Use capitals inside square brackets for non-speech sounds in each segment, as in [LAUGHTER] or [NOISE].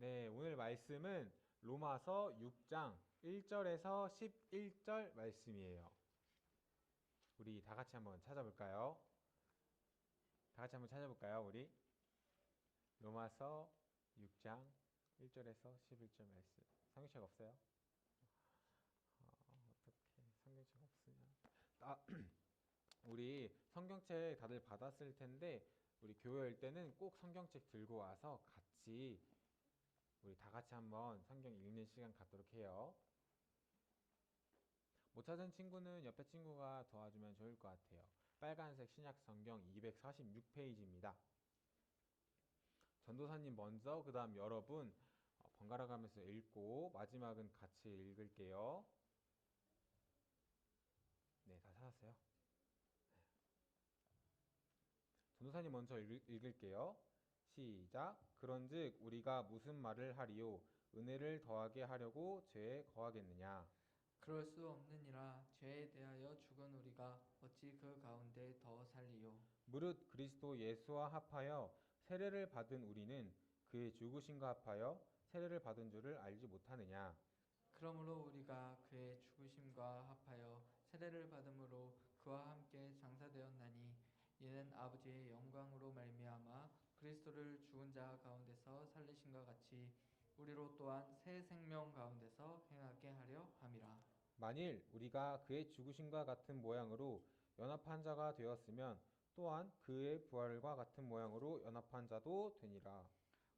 네, 오늘 말씀은 로마서 6장 1절에서 11절 말씀이에요. 우리 다 같이 한번 찾아볼까요? 다 같이 한번 찾아볼까요, 우리? 로마서 6장 1절에서 11절 말씀. 성경책 없어요? 아, 어떻게 성경책 없으냐? 아, [CLEARS THROAT] 우리 성경책 다들 받았을 텐데 우리 교회일 때는 꼭 성경책 들고 와서 같이 우리 다 같이 한번 성경 읽는 시간 갖도록 해요. 못 찾은 친구는 옆에 친구가 도와주면 좋을 것 같아요. 빨간색 신약 성경 246페이지입니다. 전도사님 먼저 그 다음 여러분 어, 번갈아 가면서 읽고 마지막은 같이 읽을게요. 네, 다 찾았어요. 전도사님 먼저 읽, 읽을게요. 시작. 그런즉 우리가 무슨 말을 하리요? 은혜를 더하게 하려고 죄에 거하겠느냐? 그럴 수 없느니라 죄에 대하여 죽은 우리가 어찌 그 가운데 더 살리요 무릇 그리스도 예수와 합하여 세례를 받은 우리는 그의 죽으심과 합하여 세례를 받은 줄을 알지 못하느냐? 그러므로 우리가 그의 죽으심과 합하여 세례를 받음으로 그와 함께 장사되었나니 이는 아버지의 영광으로 말미암아 그리스도를 죽은 자 가운데서 살리신과 같이 우리로 또한 새 생명 가운데서 행하게 하려 함이라 만일 우리가 그의 죽으심과 같은 모양으로 연합한 자가 되었으면 또한 그의 부활과 같은 모양으로 연합한 자도 되니라.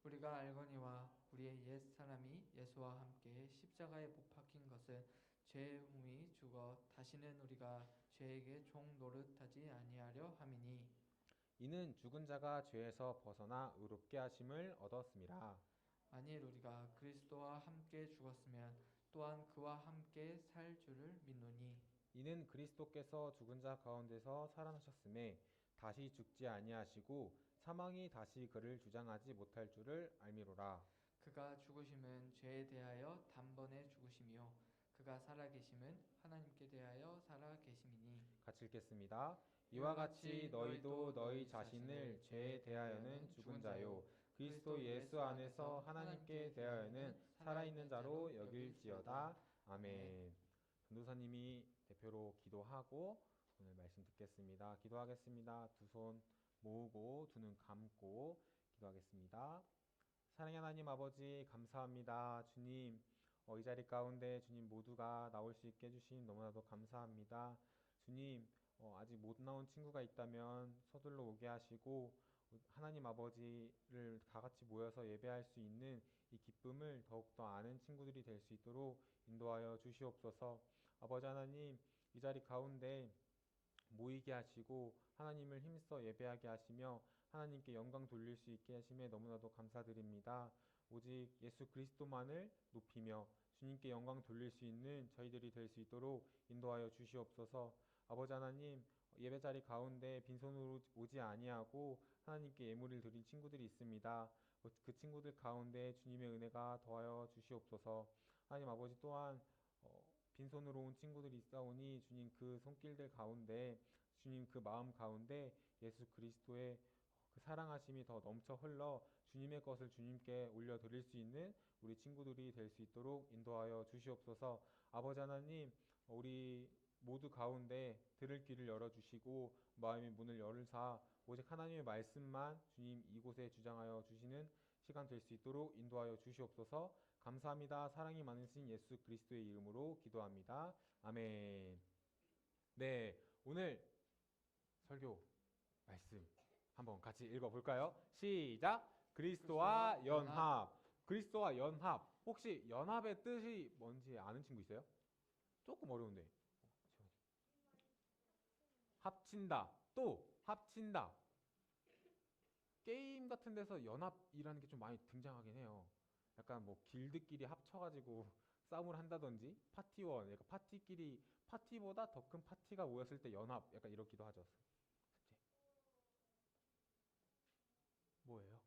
우리가 알거니와 우리의 옛 사람이 예수와 함께 십자가에 못 박힌 것은 죄의 몸이 죽어 다시는 우리가 죄에게 종 노릇하지 아니하려 함이니 이는 죽은 자가 죄에서 벗어나 의롭게 하심을 얻었음이라. 만일 우리가 그리스도와 함께 죽었으면 또한 그와 함께 살 줄을 믿노니 이는 그리스도께서 죽은 자 가운데서 살아나셨음에 다시 죽지 아니하시고 사망이 다시 그를 주장하지 못할 줄을 알미로라. 그가 죽으심은 죄에 대하여 단번에 죽으심이요 그가 살아계심은 하나님께 대하여 살아계심이니 같이 읽겠습니다. 이와 같이 너희도 너희 자신을 죄에 대하여는 죽은 자요 그리스도 예수 안에서 하나님께 대하여는 살아있는 자로 여길지어다. 아멘. 전도사님이 대표로 기도하고 오늘 말씀 듣겠습니다. 기도하겠습니다. 두 손 모으고 두 눈 감고 기도하겠습니다. 사랑의 하나님 아버지 감사합니다. 주님 어, 이 자리 가운데 주님 모두가 나올 수 있게 해주신 너무나도 감사합니다. 주님 어, 아직 못 나온 친구가 있다면 서둘러 오게 하시고 하나님 아버지를 다 같이 모여서 예배할 수 있는 이 기쁨을 더욱더 아는 친구들이 될 수 있도록 인도하여 주시옵소서. 아버지 하나님 이 자리 가운데 모이게 하시고 하나님을 힘써 예배하게 하시며 하나님께 영광 돌릴 수 있게 하심에 너무나도 감사드립니다. 오직 예수 그리스도만을 높이며 주님께 영광 돌릴 수 있는 저희들이 될 수 있도록 인도하여 주시옵소서. 아버지 하나님 예배 자리 가운데 빈손으로 오지 아니하고 하나님께 예물을 드린 친구들이 있습니다. 그 친구들 가운데 주님의 은혜가 더하여 주시옵소서. 하나님 아버지 또한 어, 빈손으로 온 친구들이 있사오니 주님 그 손길들 가운데 주님 그 마음 가운데 예수 그리스도의 그 사랑하심이 더 넘쳐 흘러 주님의 것을 주님께 올려 드릴 수 있는 우리 친구들이 될 수 있도록 인도하여 주시옵소서. 아버지 하나님, 우리 모두 가운데 들을 귀를 열어 주시고 마음의 문을 열으사 오직 하나님의 말씀만 주님 이곳에 주장하여 주시는 시간 될 수 있도록 인도하여 주시옵소서. 감사합니다. 사랑이 많으신 예수 그리스도의 이름으로 기도합니다. 아멘. 네, 오늘 설교 말씀 한번 같이 읽어볼까요? 시작. 그리스도와 연합. 그리스도와 연합. 혹시 연합의 뜻이 뭔지 아는 친구 있어요? 조금 어려운데. 합친다. 또 합친다. 게임 같은 데서 연합이라는 게 좀 많이 등장하긴 해요. 약간 뭐 길드끼리 합쳐가지고 [LAUGHS] 싸움을 한다든지 파티원, 약간 파티끼리 파티보다 더 큰 파티가 모였을 때 연합, 약간 이렇기도 하죠. 숙제. 뭐예요?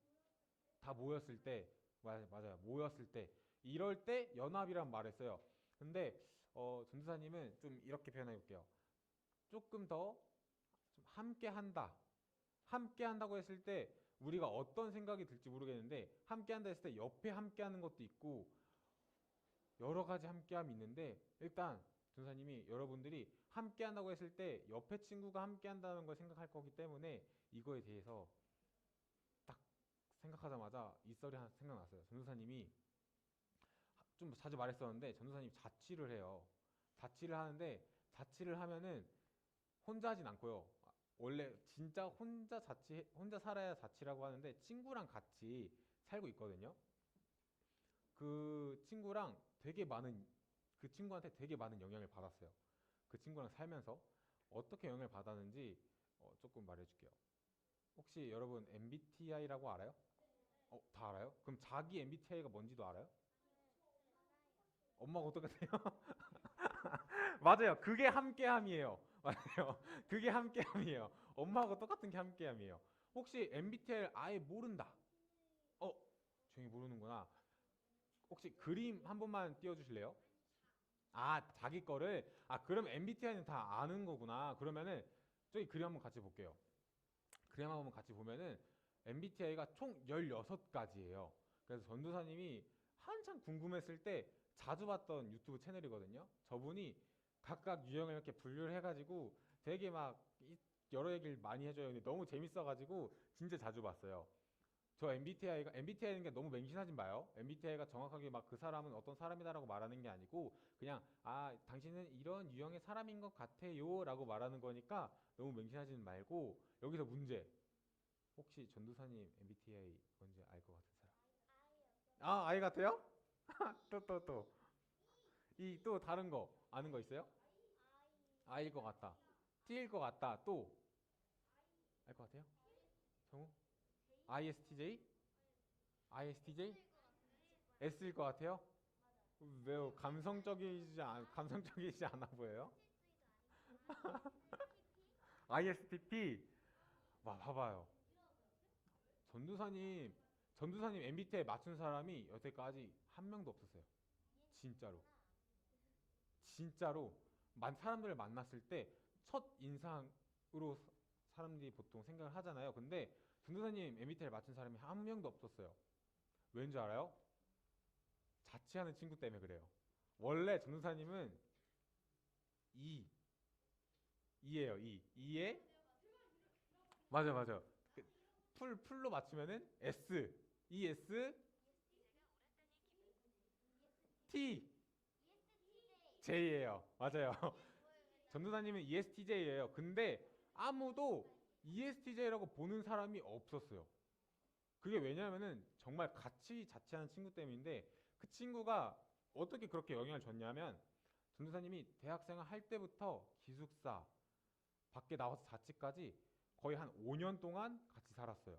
다 모였을 때 맞아요. 모였을 때 이럴 때 연합이란 말을 써요. 근데 어, 전도사님은 좀 이렇게 표현해 볼게요. 조금 더 좀 함께 한다. 함께 한다고 했을 때 우리가 어떤 생각이 들지 모르겠는데 함께 한다 했을 때 옆에 함께 하는 것도 있고 여러 가지 함께함이 있는데 일단 전사님이 여러분들이 함께 한다고 했을 때 옆에 친구가 함께 한다는 걸 생각할 거기 때문에 이거에 대해서 딱 생각하자마자 이 썰이 하나 생각났어요. 전도사님이 좀 자주 말했었는데 전도사님 자취를 해요. 자취를 하는데 자취를 하면은 혼자 하진 않고요. 원래 진짜 혼자 자취 혼자 살아야 자취라고 하는데 친구랑 같이 살고 있거든요. 그 친구랑 되게 많은 그 친구한테 되게 많은 영향을 받았어요. 그 친구랑 살면서 어떻게 영향을 받았는지 어, 조금 말해줄게요. 혹시 여러분 MBTI라고 알아요? 어, 다 알아요? 그럼 자기 MBTI가 뭔지도 알아요? 엄마가 어떡하세요? [LAUGHS] 맞아요. 그게 함께함이에요. 맞아요. [LAUGHS] 그게 함께함이에요. 엄마하고 똑같은 게 함께함이에요. 혹시 MBTI를 아예 모른다. 어, 조용히 모르는구나. 혹시 그림 한 번만 띄워주실래요? 아, 자기 거를. 아, 그럼 MBTI는 다 아는 거구나. 그러면은 저기 그림 한번 같이 볼게요. 그림 한번 같이 보면은 MBTI가 총 16가지예요. 그래서 전도사님이 한참 궁금했을 때 자주 봤던 유튜브 채널이거든요. 저분이 각각 유형을 이렇게 분류를 해가지고 되게 막 이- 여러 얘기를 많이 해줘요. 근데 너무 재밌어가지고 진짜 자주 봤어요. 저 MBTI가 MBTI는 게 너무 맹신하지 마요. MBTI가 정확하게 막 그 사람은 어떤 사람이다라고 말하는 게 아니고 그냥 아 당신은 이런 유형의 사람인 것 같아요라고 말하는 거니까 너무 맹신하지는 말고 여기서 문제 혹시 전도사님 MBTI 뭔지 알 것 같은 사람? 아 아이 같아요? [LAUGHS] 또 또 또. 이 또 다른 거 아는 거 있어요? 아일 것 같다. T일 것 같다. 또 알 것 같아요? 정우? ISTJ? ISTJ? S일 것 같아요? 왜요? 감성적이지 않, 감성적이지 않아 보여요? [LAUGHS] ISTP? 와, 봐봐요. 전두사님, 전두사님 MBTI 맞춘 사람이 여태까지 한 명도 없었어요. 진짜로. 진짜로 만 사람들을 만났을 때 첫 인상으로 사- 사람들이 보통 생각을 하잖아요. 근데 전도사님 MBTI를 맞춘 사람이 한 명도 없었어요. 왠지 알아요? 자취하는 친구 때문에 그래요. 원래 전도사님은 E, E예요. E, E에 맞아 맞아. 그풀 풀로 맞추면은 S, ES, T, J예요. 맞아요. [LAUGHS] 전도사님은 ESTJ예요. 근데 아무도 ESTJ라고 보는 사람이 없었어요. 그게 왜냐면은 정말 같이 자취하는 친구 때문인데 그 친구가 어떻게 그렇게 영향을 줬냐면 전도사님이 대학생활 할 때부터 기숙사 밖에 나와서 자취까지 거의 한 5년 동안 같이 살았어요.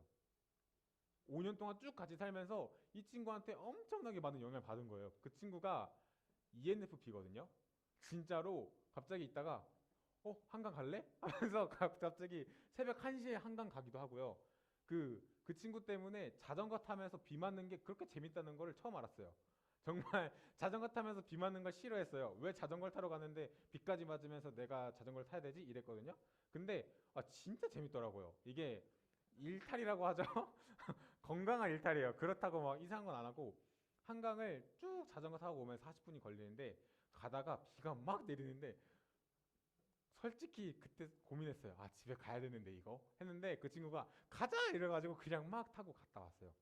5년 동안 쭉 같이 살면서 이 친구한테 엄청나게 많은 영향을 받은 거예요. 그 친구가 ENFP거든요. 진짜로 갑자기 있다가 어 한강 갈래? [LAUGHS] 하면서 가- 갑자기 새벽 1시에 한강 가기도 하고요. 그 그 친구 때문에 자전거 타면서 비 맞는 게 그렇게 재밌다는 걸 처음 알았어요. 정말 [LAUGHS] 자전거 타면서 비 맞는 걸 싫어했어요. 왜 자전거를 타러 가는데 비까지 맞으면서 내가 자전거를 타야 되지? 이랬거든요. 근데 아 진짜 재밌더라고요. 이게 일탈이라고 하죠. [LAUGHS] 건강한 일탈이에요. 그렇다고 막 이상한 건 안 하고 한강을 쭉 자전거 타고 오면 40분이 걸리는데 가다가 비가 막 내리는데 솔직히 그때 고민했어요. 아 집에 가야 되는데 이거 했는데 그 친구가 가자 이래가지고 그냥 막 타고 갔다 왔어요.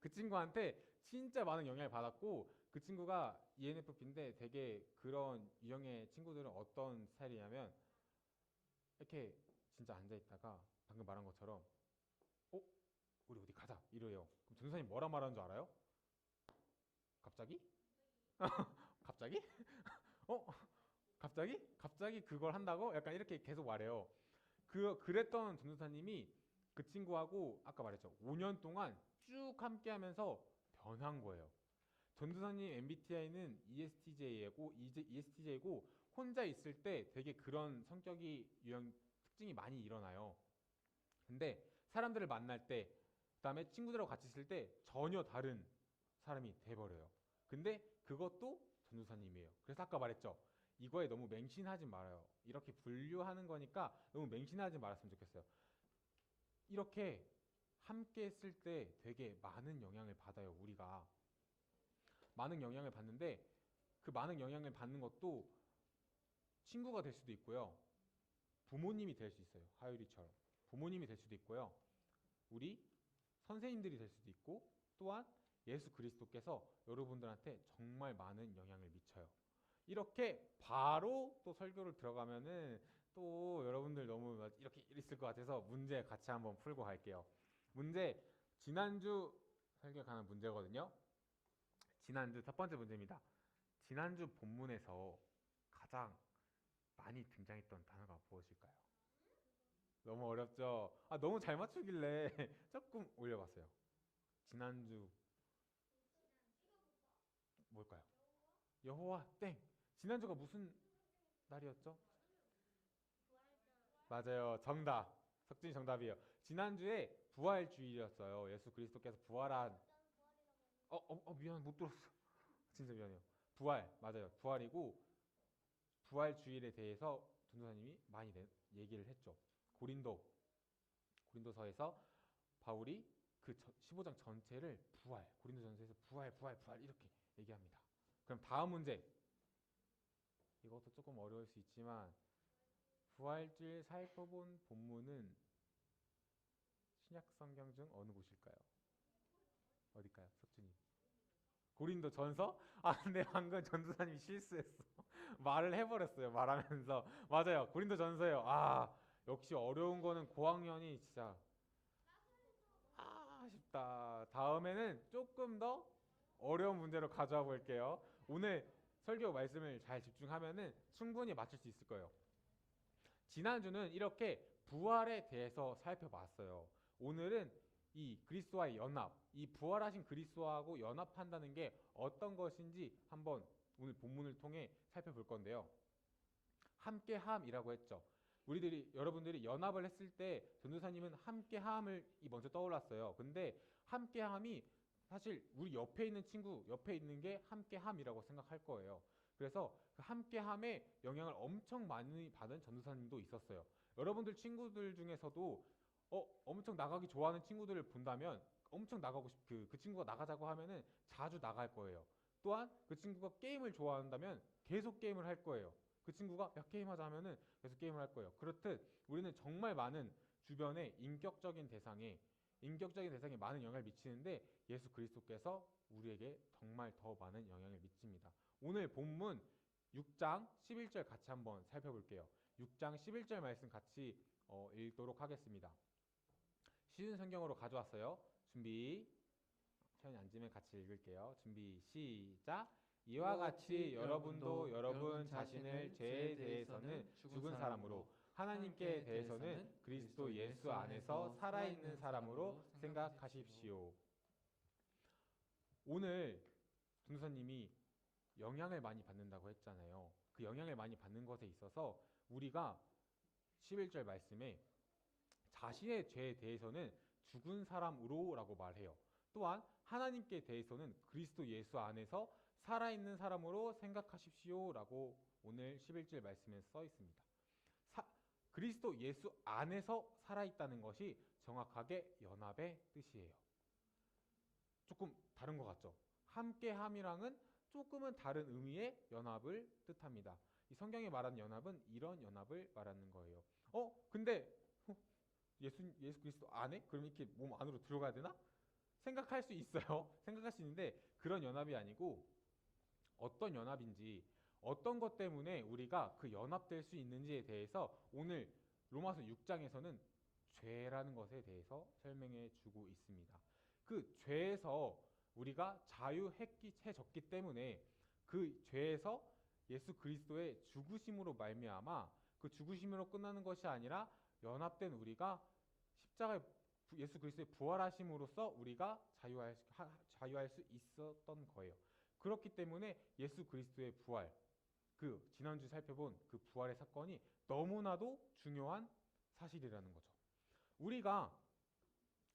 그 친구한테 진짜 많은 영향을 받았고 그 친구가 ENFP인데 되게 그런 유형의 친구들은 어떤 스타일이냐면 이렇게 진짜 앉아 있다가 방금 말한 것처럼 어 우리 어디 가자 이래요. 그럼 전도사님 뭐라 말하는 줄 알아요? 갑자기? [LAUGHS] 갑자기? [LAUGHS] 어? 갑자기? 갑자기 그걸 한다고? 약간 이렇게 계속 말해요. 그 그랬던 전도사님이 그 친구하고 아까 말했죠. 5년 동안 쭉 함께 하면서 변한 거예요. 전도사님 MBTI는 E ESTJ이고 ESTJ고 혼자 있을 때 되게 그런 성격이 유형 특징이 많이 일어나요. 근데 사람들을 만날 때 그다음에 친구들하고 같이 있을 때 전혀 다른 사람이 돼 버려요. 근데 그것도 전도사님이에요. 그래서 아까 말했죠. 이거에 너무 맹신하지 말아요. 이렇게 분류하는 거니까 너무 맹신하지 말았으면 좋겠어요. 이렇게 함께 했을 때 되게 많은 영향을 받아요, 우리가. 많은 영향을 받는데 그 많은 영향을 받는 것도 친구가 될 수도 있고요. 부모님이 될 수 있어요. 하율이처럼. 부모님이 될 수도 있고요. 우리 선생님들이 될 수도 있고 또한 예수 그리스도께서 여러분들한테 정말 많은 영향을 미쳐요. 이렇게 바로 또 설교를 들어가면은 또 여러분들 너무 이렇게 있을 것 같아서 문제 같이 한번 풀고 갈게요. 문제 지난주 설교 가는 문제거든요. 지난주 첫 번째 문제입니다. 지난주 본문에서 가장 많이 등장했던 단어가 무엇일까요? 너무 어렵죠? 아, 너무 잘 맞추길래 [LAUGHS] 조금 올려봤어요. 지난주 뭘까요? 여호와 땡. 지난주가 무슨 날이었죠? 맞아요. 정답. 석진이 정답이에요. 지난주에 부활주일이었어요. 예수 그리스도께서 부활한 어, 어, 어 미안 못 들었어. [LAUGHS] 진짜 미안해요. 부활 맞아요. 부활이고 부활 주일에 대해서 전도사님이 많이 내- 얘기를 했죠. 고린도 고린도서에서 바울이 그 15장 전체를 부활 고린도전서에서 부활 부활 부활 이렇게 얘기합니다. 그럼 다음 문제 이것도 조금 어려울 수 있지만 부활주일 살펴본 본문은 신약 성경 중 어느 곳일까요? 어딜까요, 석준이? 고린도 전서? 아, 근데 방금 전도사님이 실수했어. [LAUGHS] 말을 해버렸어요. 말하면서 [LAUGHS] 맞아요. 고린도 전서예요. 아, 역시 어려운 거는 고학년이 진짜 아, 아쉽다. 다음에는 조금 더 어려운 문제로 가져와 볼게요. 오늘 설교 말씀을 잘 집중하면은 충분히 맞출 수 있을 거예요. 지난주는 이렇게 부활에 대해서 살펴봤어요. 오늘은 이 그리스도와의 연합, 이 부활하신 그리스도하고 연합한다는 게 어떤 것인지 한번 오늘 본문을 통해 살펴볼 건데요. 함께함이라고 했죠. 우리들이 여러분들이 연합을 했을 때 전도사님은 함께함을 이 먼저 떠올랐어요. 근데 함께함이 사실 우리 옆에 있는 친구 옆에 있는 게 함께함이라고 생각할 거예요. 그래서 그 함께함에 영향을 엄청 많이 받은 전도사님도 있었어요. 여러분들 친구들 중에서도 어 엄청 나가기 좋아하는 친구들을 본다면 엄청 나가고 싶 그 그 친구가 나가자고 하면은 자주 나갈 거예요. 또한 그 친구가 게임을 좋아한다면 계속 게임을 할 거예요. 그 친구가 야 게임하자 하면은 계속 게임을 할 거예요. 그렇듯 우리는 정말 많은 주변의 인격적인 대상에 인격적인 대상에 많은 영향을 미치는데 예수 그리스도께서 우리에게 정말 더 많은 영향을 미칩니다. 오늘 본문 6장 11절 같이 한번 살펴볼게요. 6장 11절 말씀 같이 어, 읽도록 하겠습니다. 쉬운 성경으로 가져왔어요. 준비. 차연이 앉으면 같이 읽을게요. 준비 시작. 이와 같이 여러분도 여러분 자신을 죄에 대해서는 죽은 사람으로 하나님께 대해서는 그리스도 예수 안에서 살아있는 사람으로 생각하십시오. 오늘 전도사님이 영향을 많이 받는다고 했잖아요. 그 영향을 많이 받는 것에 있어서 우리가 11절 말씀에 자신의 죄에 대해서는 죽은 사람으로 라고 말해요. 또한 하나님께 대해서는 그리스도 예수 안에서 살아있는 사람으로 생각하십시오 라고 오늘 11절 말씀에 써 있습니다. 사, 그리스도 예수 안에서 살아있다는 것이 정확하게 연합의 뜻이에요. 조금 다른 것 같죠? 함께함이랑은 조금은 다른 의미의 연합을 뜻합니다. 이 성경에 말하는 연합은 이런 연합을 말하는 거예요. 어, 근데 어, 예수 예수 그리스도 안에 그럼 이렇게 몸 안으로 들어가야 되나? 생각할 수 있어요. [LAUGHS] 생각할 수 있는데 그런 연합이 아니고 어떤 연합인지 어떤 것 때문에 우리가 그 연합될 수 있는지에 대해서 오늘 로마서 6장에서는 죄라는 것에 대해서 설명해 주고 있습니다. 그 죄에서 우리가 자유해졌기 때문에 그 죄에서 예수 그리스도의 죽으심으로 말미암아 그 죽으심으로 끝나는 것이 아니라 연합된 우리가 십자가에 예수 그리스도의 부활하심으로써 우리가 자유할, 수- 하- 자유할 수 있었던 거예요. 그렇기 때문에 예수 그리스도의 부활, 그 지난주 살펴본 그 부활의 사건이 너무나도 중요한 사실이라는 거죠. 우리가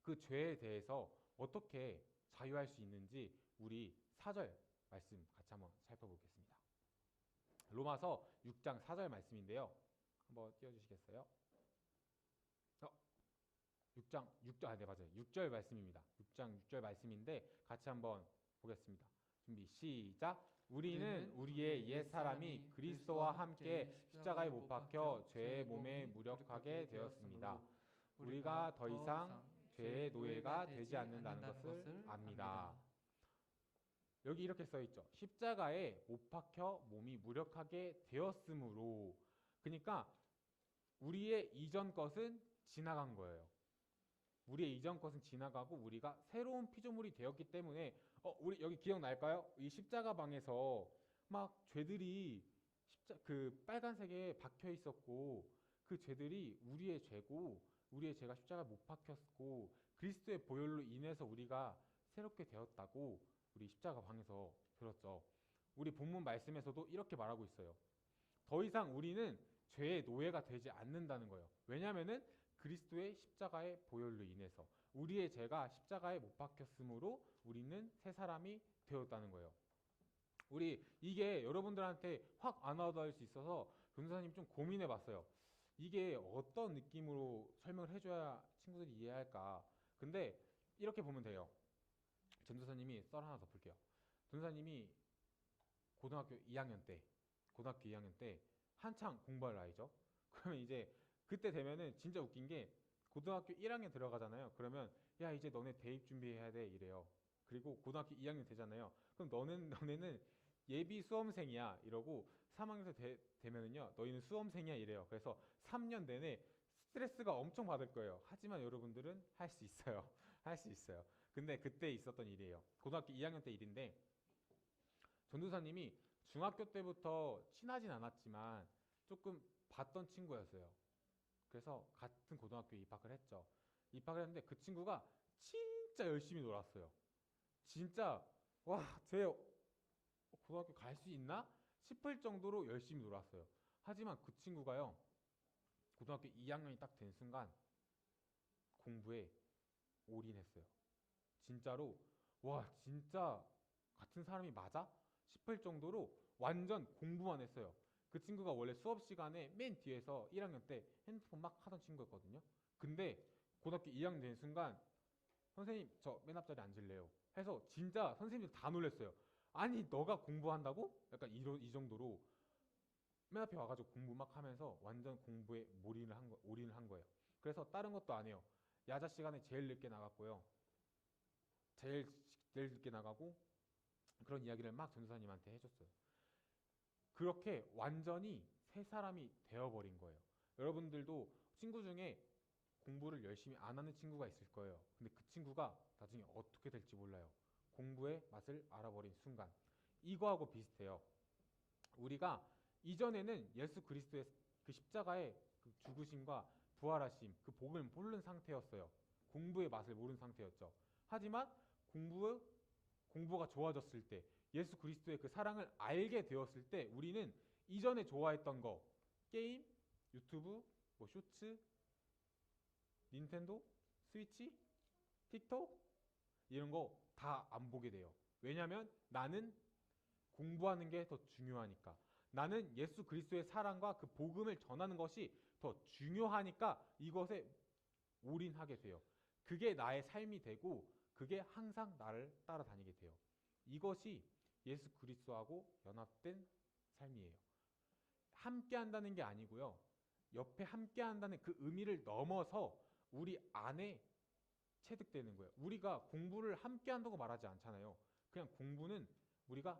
그 죄에 대해서 어떻게 자유할 수 있는지 우리 4절 말씀 같이 한번 살펴보겠습니다. 로마서 6장 4절 말씀인데요. 한번 띄워주시겠어요? 어, 6장 6절 아, 네 맞아요. 6절 말씀입니다. 6장 6절 말씀인데 같이 한번 보겠습니다. 준비 시작. 우리는 우리의 옛 사람이 그리스도와 함께 십자가에 못 박혀 죄의 몸에 무력하게 되었습니다. 우리가 더 이상 죄의 노예가 되지 않는다는 것을 압니다. 여기 이렇게 써 있죠. 십자가에 못 박혀 몸이 무력하게 되었으므로. 그러니까 우리의 이전 것은 지나간 거예요. 우리의 이전 것은 지나가고 우리가 새로운 피조물이 되었기 때문에 어 우리 여기 기억날까요? 이 십자가 방에서 막 죄들이 십자 그 빨간색에 박혀 있었고 그 죄들이 우리의 죄고 우리의 죄가 십자가 못 박혔고 그리스도의 보혈로 인해서 우리가 새롭게 되었다고 우리 십자가 방에서 들었죠. 우리 본문 말씀에서도 이렇게 말하고 있어요. 더 이상 우리는 죄의 노예가 되지 않는다는 거예요. 왜냐하면은 그리스도의 십자가의 보혈로 인해서 우리의 죄가 십자가에 못 박혔으므로 우리는 새 사람이 되었다는 거예요. 우리 이게 여러분들한테 확 안 와닿을 수 있어서 변호사님 좀 고민해 봤어요. 이게 어떤 느낌으로 설명을 해줘야 친구들이 이해할까? 근데 이렇게 보면 돼요. 전도사님이 썰 하나 덮을게요. 전도사님이 고등학교 2학년 때, 고등학교 2학년 때 한창 공부할 나이죠. 그러면 이제 그때 되면은 진짜 웃긴 게 고등학교 1학년 들어가잖아요. 그러면 야 이제 너네 대입 준비해야 돼 이래요. 그리고 고등학교 2학년 되잖아요. 그럼 너는 [LAUGHS] 너네는 예비 수험생이야 이러고 3학년 때 되면은요 너희는 수험생이야 이래요. 그래서 3년 내내 스트레스가 엄청 받을 거예요. 하지만 여러분들은 할 수 있어요. [LAUGHS] 할 수 있어요. 근데 그때 있었던 일이에요. 고등학교 2학년 때 일인데 전도사님이 중학교 때부터 친하진 않았지만 조금 봤던 친구였어요. 그래서 같은 고등학교에 입학을 했죠. 입학을 했는데 그 친구가 진짜 열심히 놀았어요. 진짜 와, 쟤 고등학교 갈 수 있나? 싶을 정도로 열심히 놀았어요. 하지만 그 친구가요. 고등학교 2학년이 딱 된 순간 공부에 올인했어요. 진짜로 와, 진짜 같은 사람이 맞아? 싶을 정도로 완전 공부만 했어요. 그 친구가 원래 수업 시간에 맨 뒤에서 1학년 때 핸드폰 막 하던 친구였거든요. 근데 고등학교 2학년 된 순간 선생님 저 맨 앞자리 앉을래요. 해서 진짜 선생님들 다 놀랬어요. 아니 너가 공부한다고? 약간 이러, 이 정도로 맨 앞에 와가지고 공부 막 하면서 완전 공부에 몰인을 한 거, 올인을 한 거예요. 그래서 다른 것도 안 해요. 야자 시간에 제일 늦게 나갔고요. 제일 제일 늦게 나가고 그런 이야기를 막 전도사님한테 해줬어요. 그렇게 완전히 새 사람이 되어버린 거예요. 여러분들도 친구 중에 공부를 열심히 안 하는 친구가 있을 거예요. 근데 그 친구가 나중에 어떻게 될지 몰라요. 공부의 맛을 알아버린 순간. 이거하고 비슷해요. 우리가 이전에는 예수 그리스도의 그 십자가의 그 죽으심과 부활하심, 그 복을 모르는 상태였어요. 공부의 맛을 모르는 상태였죠. 하지만 공부 공부가 좋아졌을 때 예수 그리스도의 그 사랑을 알게 되었을 때 우리는 이전에 좋아했던 거 게임, 유튜브, 뭐 쇼츠, 닌텐도, 스위치, 틱톡 이런 거 다 안 보게 돼요. 왜냐하면 나는 공부하는 게 더 중요하니까. 나는 예수 그리스도의 사랑과 그 복음을 전하는 것이 더 중요하니까 이것에 올인하게 돼요. 그게 나의 삶이 되고 그게 항상 나를 따라다니게 돼요. 이것이 예수 그리스도하고 연합된 삶이에요. 함께 한다는 게 아니고요. 옆에 함께 한다는 그 의미를 넘어서 우리 안에 체득되는 거예요. 우리가 공부를 함께 한다고 말하지 않잖아요. 그냥 공부는 우리가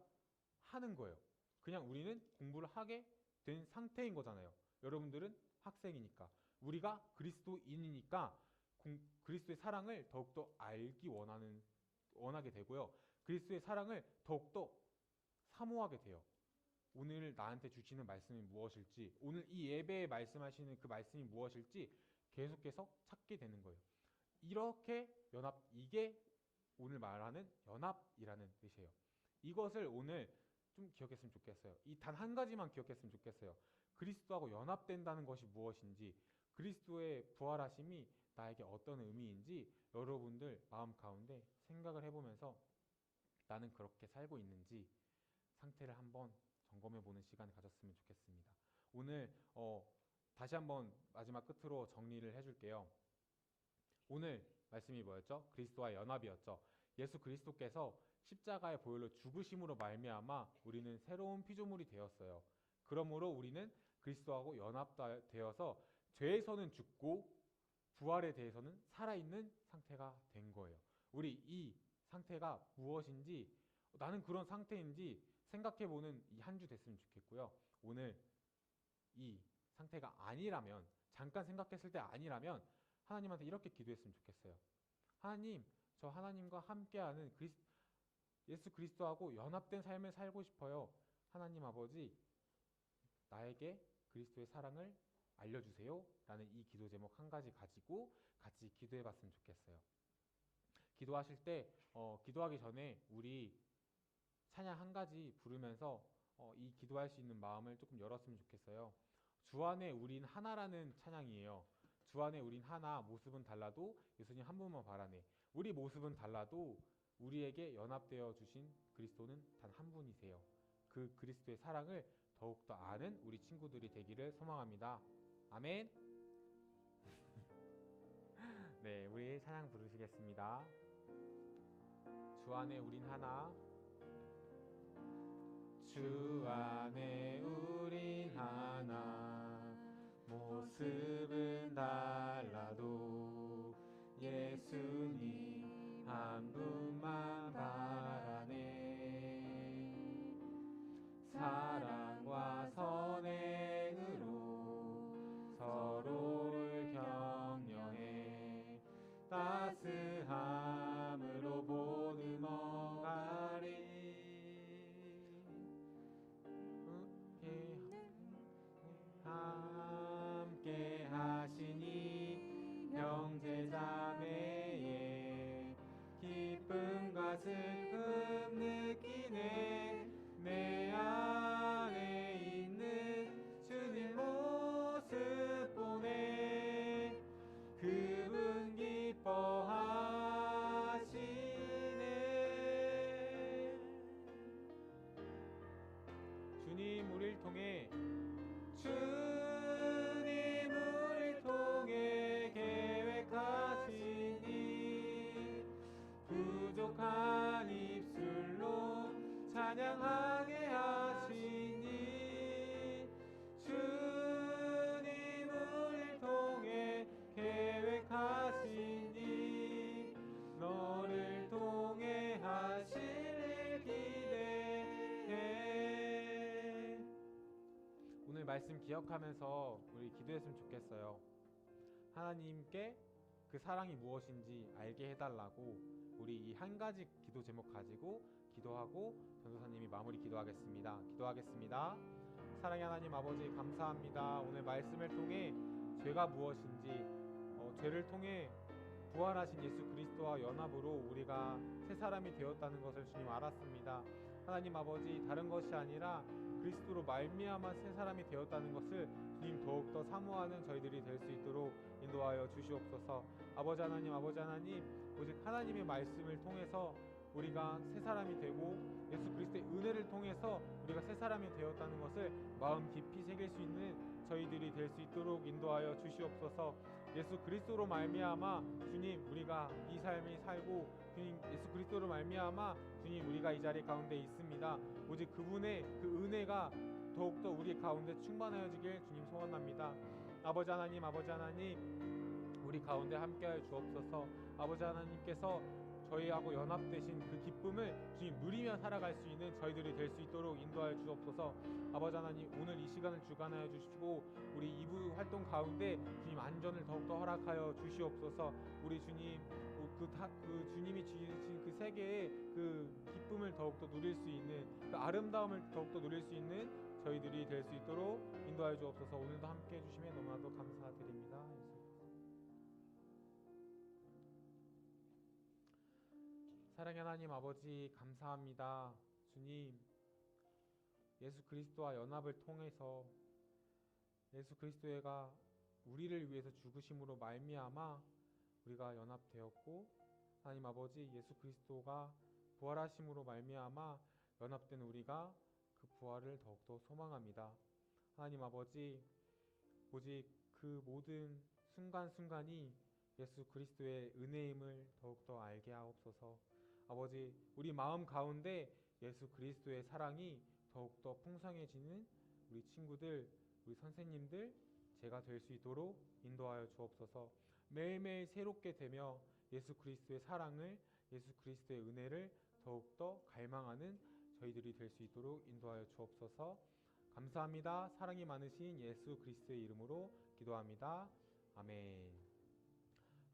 하는 거예요. 그냥 우리는 공부를 하게 된 상태인 거잖아요. 여러분들은 학생이니까. 우리가 그리스도인이니까 공- 그리스도의 사랑을 더욱더 알기 원하는 원하게 되고요. 그리스도의 사랑을 더욱더 사모하게 돼요. 오늘 나한테 주시는 말씀이 무엇일지, 오늘 이 예배에 말씀하시는 그 말씀이 무엇일지 계속해서 찾게 되는 거예요. 이렇게 연합, 이게 오늘 말하는 연합이라는 뜻이에요. 이것을 오늘 좀 기억했으면 좋겠어요. 이 단 한 가지만 기억했으면 좋겠어요. 그리스도하고 연합된다는 것이 무엇인지, 그리스도의 부활하심이 나에게 어떤 의미인지 여러분들 마음 가운데 생각을 해보면서 나는 그렇게 살고 있는지 상태를 한번 점검해 보는 시간을 가졌으면 좋겠습니다. 오늘 어, 다시 한번 마지막 끝으로 정리를 해줄게요. 오늘 말씀이 뭐였죠? 그리스도와 연합이었죠. 예수 그리스도께서 십자가의 보혈로 죽으심으로 말미암아 우리는 새로운 피조물이 되었어요. 그러므로 우리는 그리스도하고 연합되어서 죄에서는 죽고 부활에 대해서는 살아있는 상태가 된 거예요. 우리 이 상태가 무엇인지 나는 그런 상태인지 생각해보는 이 한 주 됐으면 좋겠고요. 오늘 이 상태가 아니라면 잠깐 생각했을 때 아니라면 하나님한테 이렇게 기도했으면 좋겠어요. 하나님, 저 하나님과 함께하는 그리스, 예수 그리스도하고 연합된 삶을 살고 싶어요. 하나님 아버지, 나에게 그리스도의 사랑을 알려주세요. 라는 이 기도 제목 한 가지 가지고 같이 기도해 봤으면 좋겠어요. 기도하실 때, 어, 기도하기 전에 우리 찬양 한 가지 부르면서 어, 이 기도할 수 있는 마음을 조금 열었으면 좋겠어요. 주 안에 우린 하나라는 찬양이에요. 주 안에 우린 하나, 모습은 달라도 예수님 한 분만 바라네. 우리 모습은 달라도 우리에게 연합되어 주신 그리스도는 단 한 분이세요. 그 그리스도의 사랑을 더욱더 아는 우리 친구들이 되기를 소망합니다. 아멘. [LAUGHS] 네, 우리 찬양 부르시겠습니다. 주 안에 우린 하나. 주 안에 우린 하나. 모습은 달라도 예수님 한 분만 바라네. 사랑과 선행 찬양하게 하시니 주님 우리를 통해 계획하시니 너를 통해 하실 일 기대해 오늘 말씀 기억하면서 우리 기도했으면 좋겠어요. 하나님께 그 사랑이 무엇인지 알게 해달라고 우리 이 한 가지 기도 제목 가지고 기도하고 전도사님이 마무리 기도하겠습니다. 기도하겠습니다. 사랑의 하나님 아버지 감사합니다. 오늘 말씀을 통해 죄가 무엇인지 어, 죄를 통해 부활하신 예수 그리스도와 연합으로 우리가 새 사람이 되었다는 것을 주님 알았습니다. 하나님 아버지 다른 것이 아니라 그리스도로 말미암아 새 사람이 되었다는 것을 주님 더욱더 사모하는 저희들이 될 수 있도록 인도하여 주시옵소서. 아버지 하나님, 아버지 하나님, 오직 하나님의 말씀을 통해서 우리가 새 사람이 되고 예수 그리스도의 은혜를 통해서 우리가 새 사람이 되었다는 것을 마음 깊이 새길 수 있는 저희들이 될 수 있도록 인도하여 주시옵소서. 예수 그리스도로 말미암아 주님 우리가 이 삶이 살고 주님 예수 그리스도로 말미암아 주님 우리가 이 자리 가운데 있습니다. 오직 그분의 그 은혜가 더욱더 우리 가운데 충만하여지길 주님 소원합니다. 아버지 하나님, 아버지 하나님, 우리 가운데 함께하여 주옵소서. 아버지 하나님께서 저희하고 연합되신 그 기쁨을 주님 누리며 살아갈 수 있는 저희들이 될 수 있도록 인도하여 주옵소서. 아버지 하나님, 오늘 이 시간을 주관하여 주시고 우리 이부 활동 가운데 주님 안전을 더욱더 허락하여 주시옵소서. 우리 주님 그, 다, 그 주님이 주신 그 세계의 그 기쁨을 더욱더 누릴 수 있는 그 아름다움을 더욱더 누릴 수 있는 저희들이 될 수 있도록 인도하여 주옵소서. 오늘도 함께 해주심에 너무나도 감사드립니다. 사랑의 하나님 아버지 감사합니다. 주님 예수 그리스도와 연합을 통해서 예수 그리스도가 우리를 위해서 죽으심으로 말미암아 우리가 연합되었고 하나님 아버지 예수 그리스도가 부활하심으로 말미암아 연합된 우리가 그 부활을 더욱더 소망합니다. 하나님 아버지 오직 그 모든 순간순간이 예수 그리스도의 은혜임을 더욱더 알게 하옵소서. 아버지, 우리 마음 가운데 예수 그리스도의 사랑이 더욱더 풍성해지는 우리 친구들, 우리 선생님들, 제가 될 수 있도록 인도하여 주옵소서. 매일매일 새롭게 되며 예수 그리스도의 사랑을, 예수 그리스도의 은혜를 더욱더 갈망하는 저희들이 될 수 있도록 인도하여 주옵소서. 감사합니다. 사랑이 많으신 예수 그리스도의 이름으로 기도합니다. 아멘.